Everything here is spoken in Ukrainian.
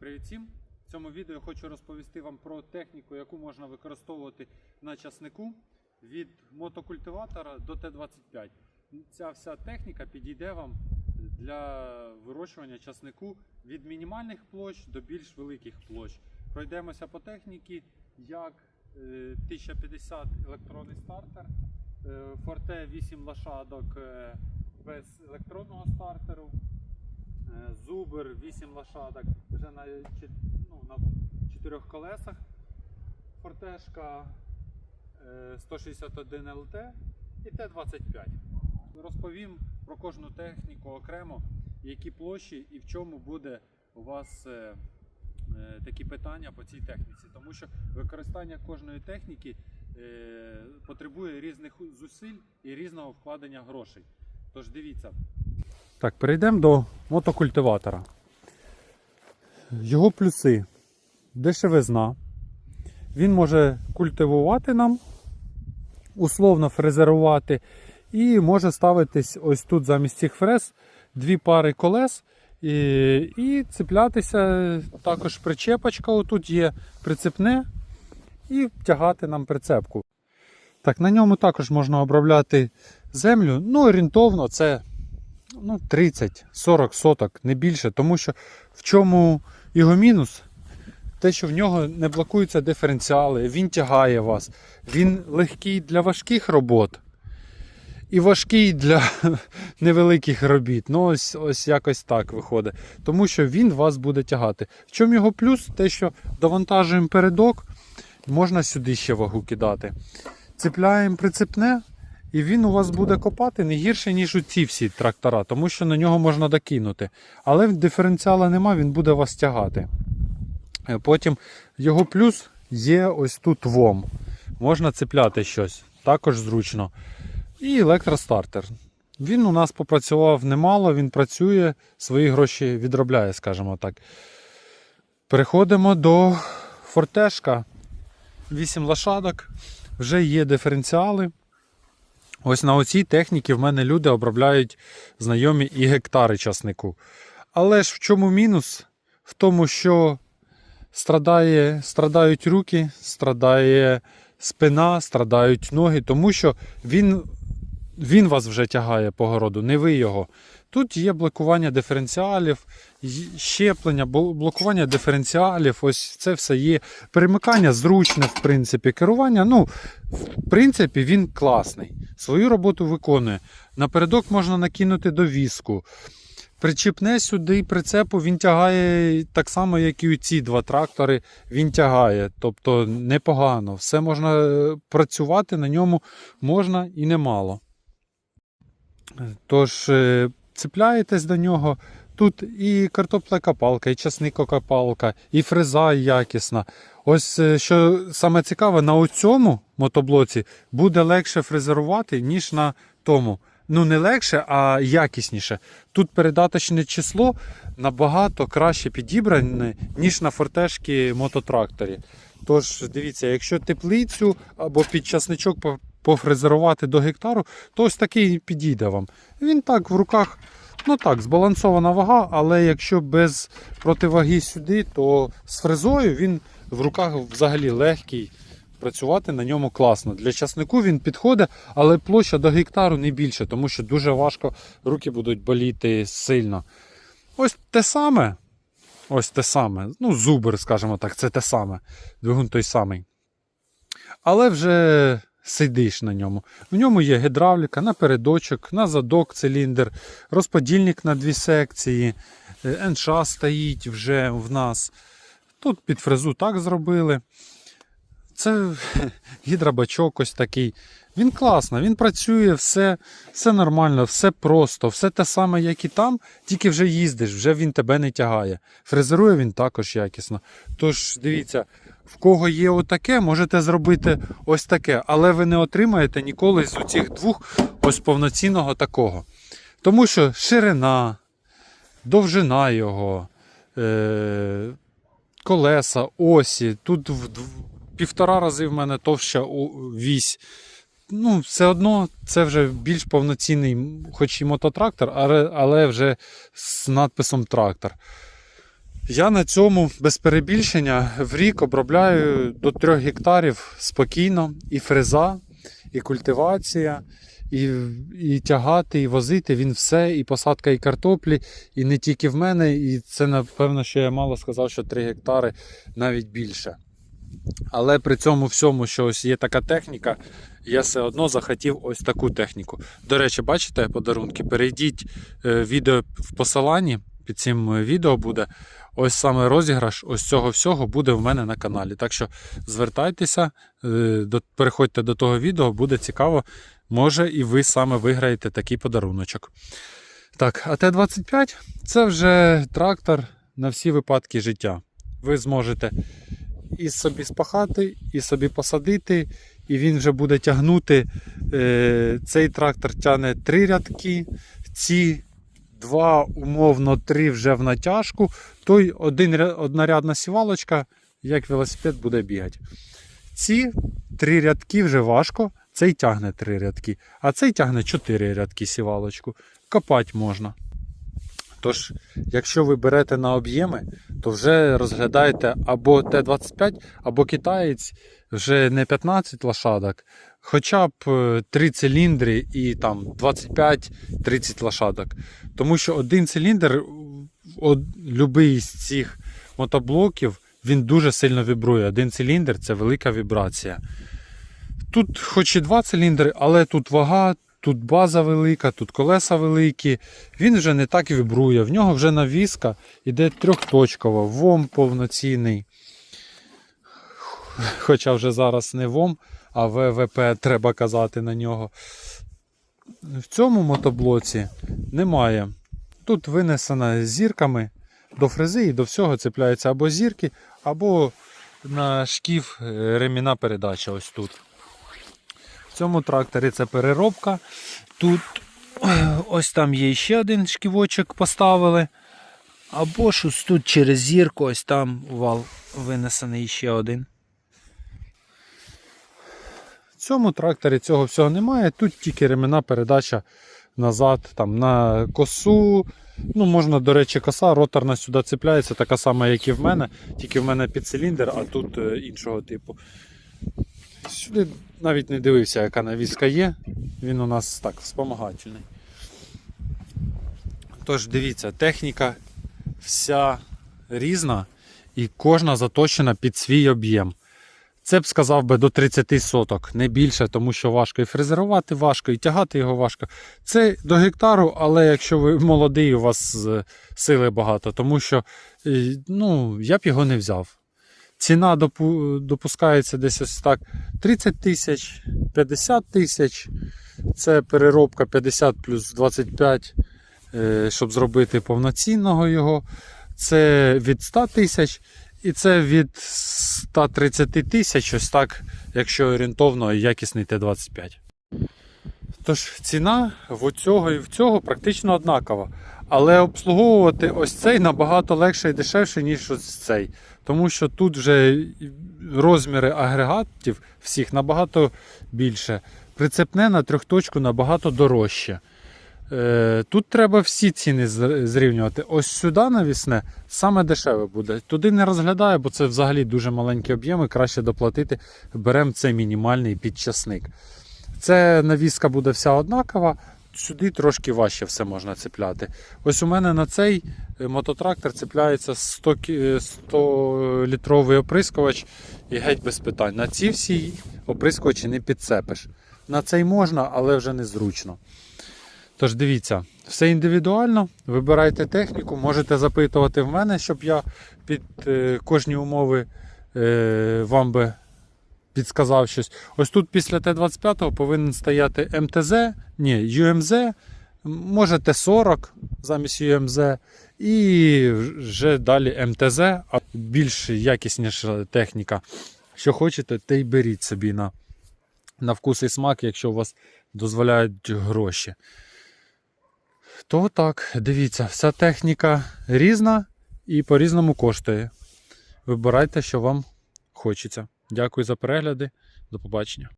Привіт всім! В цьому відео хочу розповісти вам про техніку, яку можна використовувати на часнику від мотокультиватора до Т-25. Ця вся техніка підійде вам для вирощування часнику від мінімальних площ до більш великих площ. Пройдемося по техніці, як е, 1050 електронний стартер, е, Forte 8 лошадок е, без електронного стартеру, Е, Зубр 8 лошадок вже на, ну, на чотирьох колесах. Фортешка е, 161 ЛТ і Т-25. Розповім про кожну техніку окремо, які площі і в чому буде у вас е, е, такі питання по цій техніці. Тому що використання кожної техніки е, потребує різних зусиль і різного вкладення грошей. Тож дивіться, так, перейдемо до мотокультиватора. Його плюси. Дешевизна. Він може культивувати нам, условно фрезерувати, і може ставитись ось тут замість цих фрез дві пари колес і, і цеплятися. Також причепочка отут є прицепне, і тягати нам прицепку. Так, на ньому також можна обробляти землю. Ну, орієнтовно це ну, 30-40 соток, не більше. Тому що в чому його мінус? Те, що в нього не блокуються диференціали, він тягає вас. Він легкий для важких робот і важкий для невеликих робіт. Ну, ось, ось якось так виходить. Тому що він вас буде тягати. В чому його плюс? Те, що довантажуємо передок, можна сюди ще вагу кидати. Цепляємо прицепне, і він у вас буде копати не гірше, ніж у ці всі трактора, тому що на нього можна докинути. Але диференціала нема, він буде вас тягати. Е, Потім його плюс є ось тут ВОМ. Можна цепляти щось, також зручно. І електростартер. Він у нас попрацював немало, він працює, свої гроші відробляє, скажімо так. Переходимо до фортешка. 8 лошадок, вже є диференціали. Ось на оцій техніці в мене люди обробляють знайомі і гектари часнику. Але ж в чому мінус? В тому, що страдає, страдають руки, страдає спина, страдають ноги, тому що він, він вас вже тягає по городу, не ви його. Тут є блокування диференціалів, щеплення, блокування диференціалів, ось це все є. Перемикання зручне, в принципі, керування. Ну, в принципі, він класний. Свою роботу виконує. Напередок можна накинути довіску. Причіпне сюди прицепу, він тягає так само, як і ці два трактори. Він тягає. Тобто непогано. Все можна е, працювати на ньому можна і немало. Тож, е, цепляєтесь до нього. Тут і картоплекопалка, і часникокопалка, і фреза якісна. Ось е, що саме цікаве, на цьому мотоблоці буде легше фрезерувати, ніж на тому. Ну, не легше, а якісніше. Тут передаточне число набагато краще підібране, ніж на фортешки мототракторі. Тож, дивіться, якщо теплицю або під часничок по- пофрезерувати до гектару, то ось такий підійде вам. Він так в руках, ну так, збалансована вага, але якщо без противаги сюди, то з фрезою він в руках взагалі легкий. Працювати на ньому класно. Для часнику він підходить, але площа до гектару не більше, тому що дуже важко руки будуть боліти сильно. Ось те саме. Ось те саме. Ну, зубр, скажімо так, це те саме. Двигун той самий. Але вже сидиш на ньому. В ньому є гідравліка на передочок, на задок циліндр, розподільник на дві секції, е, НШ стоїть вже в нас. Тут під фрезу так зробили. Це гідробачок ось такий. Він класно, він працює, все, все нормально, все просто, все те саме, як і там, тільки вже їздиш, вже він тебе не тягає. Фрезерує він також якісно. Тож, дивіться, в кого є отаке, можете зробити ось таке, але ви не отримаєте ніколи з цих двох ось повноцінного такого. Тому що ширина, довжина його, е- колеса, осі, тут в півтора рази в мене товща вісь. Ну, все одно це вже більш повноцінний, хоч і мототрактор, але вже з надписом трактор. Я на цьому без перебільшення в рік обробляю до 3 гектарів спокійно і фреза, і культивація, і, і тягати, і возити він все, і посадка і картоплі, і не тільки в мене. І це напевно, що я мало сказав, що 3 гектари навіть більше. Але при цьому всьому, що ось є така техніка, я все одно захотів ось таку техніку. До речі, бачите подарунки? Перейдіть е, відео в посиланні. Під цим е, відео буде ось саме розіграш ось цього всього буде в мене на каналі. Так що звертайтеся, е, переходьте до того відео, буде цікаво. Може і ви саме виграєте такий подаруночок. Так, а Т-25 це вже трактор на всі випадки життя. Ви зможете і собі спахати, і собі посадити, і він вже буде тягнути. Е, цей трактор тягне три рядки, ці два, умовно, три вже в натяжку. Той один, ря- однорядна сівалочка, як велосипед, буде бігати. Ці три рядки вже важко, цей тягне три рядки, а цей тягне чотири рядки сівалочку. Копати можна. Тож, якщо ви берете на об'єми, то вже розглядаєте або Т-25, або китаєць вже не 15 лошадок, хоча б е, 3 циліндри і там 25-30 лошадок. Тому що один циліндр, любий з цих мотоблоків, він дуже сильно вібрує. Один циліндр це велика вібрація. Тут хоч і два циліндри, але тут вага, тут база велика, тут колеса великі. Він вже не так вібрує. В нього вже навіска іде трьохточкова, ВОМ повноцінний. Хоча вже зараз не ВОМ, а ВВП треба казати на нього. В цьому мотоблоці немає. Тут винесена зірками до фрези і до всього цепляються або зірки, або на шків е, реміна передача ось тут. В цьому тракторі це переробка. Тут ось там є ще один шківочок поставили. Або ж тут через зірку, ось там вал винесений ще один. В цьому тракторі цього всього немає. Тут тільки ремена передача назад там, на косу. Ну, можна, до речі, коса роторна сюди цепляється, така сама, як і в мене, тільки в мене під циліндр, а тут е, іншого типу. Сюди навіть не дивився, яка навіска є. Він у нас так, спомагательний. Тож дивіться, техніка вся різна і кожна заточена під свій об'єм. Це б сказав би до 30 соток, не більше, тому що важко і фрезерувати важко, і тягати його важко. Це до гектару, але якщо ви молодий, у вас е, сили багато, тому що е, ну, я б його не взяв. Ціна допу- допускається десь ось так 30 тисяч, 50 тисяч. Це переробка 50 плюс 25, е, щоб зробити повноцінного його. Це від 100 тисяч. І це від 130 тисяч, ось так, якщо орієнтовно якісний Т-25. Тож ціна в цього і в цього практично однакова. Але обслуговувати ось цей набагато легше і дешевше, ніж ось цей. Тому що тут вже розміри агрегатів всіх набагато більше. Прицепне на трьохточку набагато дорожче. Е, Тут треба всі ціни зрівнювати. Ось сюди навісне саме дешеве буде. Туди не розглядаю, бо це взагалі дуже маленькі об'єми, краще доплатити. Беремо цей мінімальний підчасник. Це навіска буде вся однакова, сюди трошки важче все можна цепляти. Ось у мене на цей е, мототрактор цепляється 100, 100 літровий оприскувач і геть без питань. На ці всі оприскувачі не підцепиш. На цей можна, але вже незручно. Тож дивіться, все індивідуально. Вибирайте техніку, можете запитувати в мене, щоб я під е, кожні умови е, вам би підсказав щось. Ось тут після Т-25 повинен стояти МТЗ, ні, ЮМЗ, може Т-40 замість ЮМЗ, і вже далі МТЗ, а більш якісніша техніка. Що хочете, те й беріть собі на, на вкус і смак, якщо у вас дозволяють гроші. То так, дивіться, вся техніка різна і по-різному коштує. Вибирайте, що вам хочеться. Дякую за перегляди. До побачення.